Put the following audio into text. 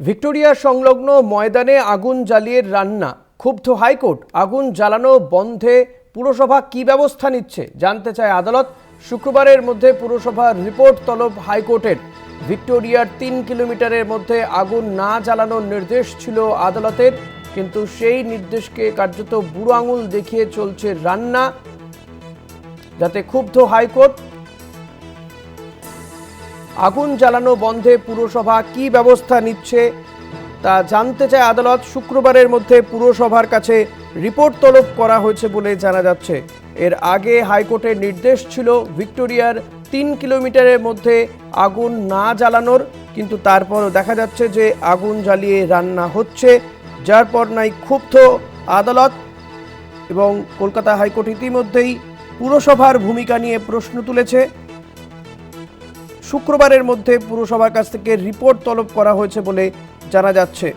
Victoria সংলগ্ন ময়দানে আগুন জ্বালিয়ে রান্না। ক্ষুব্ধ হাইকোর্ট, আগুন জ্বালানো বন্ধে পুরসভা কী ব্যবস্থা নিচ্ছে জানতে চায় আদালত। শুক্রবারের মধ্যে পুরসভার রিপোর্ট তলব হাইকোর্টের। ভিক্টোরিয়ার তিন কিলোমিটারের মধ্যে আগুন না জ্বালানোর নির্দেশ ছিল আদালতের, কিন্তু সেই নির্দেশকে কার্যত বুড়ো আঙুল দেখিয়ে চলছে রান্না। যাতে ক্ষুব্ধ হাইকোর্ট আগুন জ্বালানো বন্ধে পুরসভা কি ব্যবস্থা নিচ্ছে তা জানতে চায় আদালত। শুক্রবারের মধ্যে পুরসভার কাছে রিপোর্ট তলব করা হয়েছে বলে জানা যাচ্ছে। এর আগে হাইকোর্টের নির্দেশ ছিল ভিক্টোরিয়ার তিন কিলোমিটারের মধ্যে আগুন না জ্বালানোর, কিন্তু তারপরও দেখা যাচ্ছে যে আগুন জ্বালিয়ে রান্না হচ্ছে, যার পর নাই ক্ষুব্ধ আদালত এবং কলকাতা হাইকোর্ট ইতিমধ্যেই পুরসভার ভূমিকা নিয়ে প্রশ্ন তুলেছে। শুক্রবারের মধ্যে পুরসভার কাছ থেকে রিপোর্ট তলব করা হয়েছে বলে জানা যাচ্ছে।